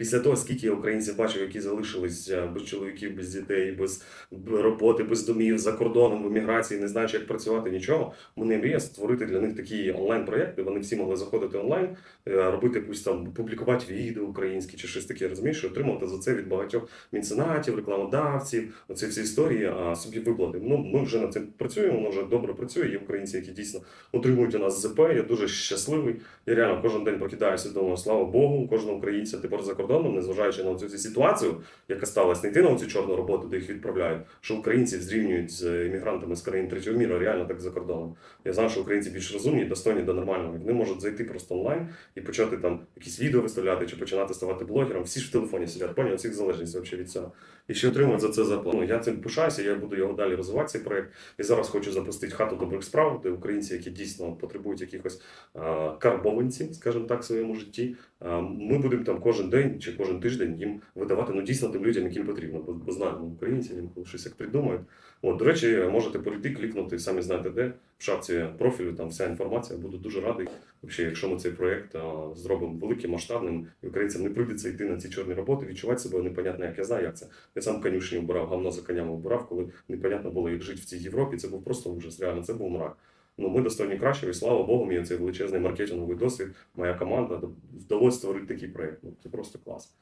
після того, скільки я українців бачив, які залишились е, без чоловіків, без дітей, без роботи, без домів, за кордоном, в еміграції, не знаючи, як працювати, нічого. Мене мрія створити для них такі онлайн-проєкти. Вони всі могли заходити онлайн, е, робити якусь там, публікувати відео українські чи щось таке, розумієш, отримувати за це від багатьох меценатів, рекламодавців, оці всі історії, а собі виплати. Ну, ми вже над цим працюємо, воно вже добре працює. Є українці, які дійсно отримують у нас ЗП. Я дуже щасливий. Я реально кожен день прокидаюся і думаю, слава Богу, кожного українця тепер за кордоном, незважаючи на цю ситуацію, яка сталася, не йти на цю чорну роботу, де їх відправляють, що українців зрівнюють з іммігрантами з країн третього міру, реально так за кордоном. Я знаю, що українці більш розумні, достойні до нормального. Вони можуть зайти просто онлайн і почати там якісь відео виставляти чи починати ставати блогером. Всі ж в телефоні сидять, поняв, всіх залежність взагалі від цього. І ще отримують за це зарплату. Ну, Я цим пишаюся, я буду його далі розвивати цей проект. І зараз хочу запустити хату добрих справ, де українці, які дійсно потребують якихось карбованців, скажімо так, в своєму житті. Ми будемо там кожен день чи кожен тиждень їм видавати ну дійсно тим людям, яким потрібно. Бо, бо знаємо українців, інколи щось як придумають. От, до речі, можете перейти, клікнути, самі знаєте де, в шапці профілю, там вся інформація. Буду дуже радий, взагалі, якщо ми цей проєкт а, зробимо великим, масштабним, і українцям не прийдеться йти на ці чорні роботи, відчувати себе непонятно, як я знаю, як це. Я сам конюшні вбирав, гавно за конями вбирав, коли непонятно було, як жити в цій Європі. Це був просто ужас. Реально, це був мрак. Ну, ми достойні кращого, і слава Богу, мені цей величезний маркетинговий досвід, моя команда вдалося створити такий проєкт. Ну, це просто клас.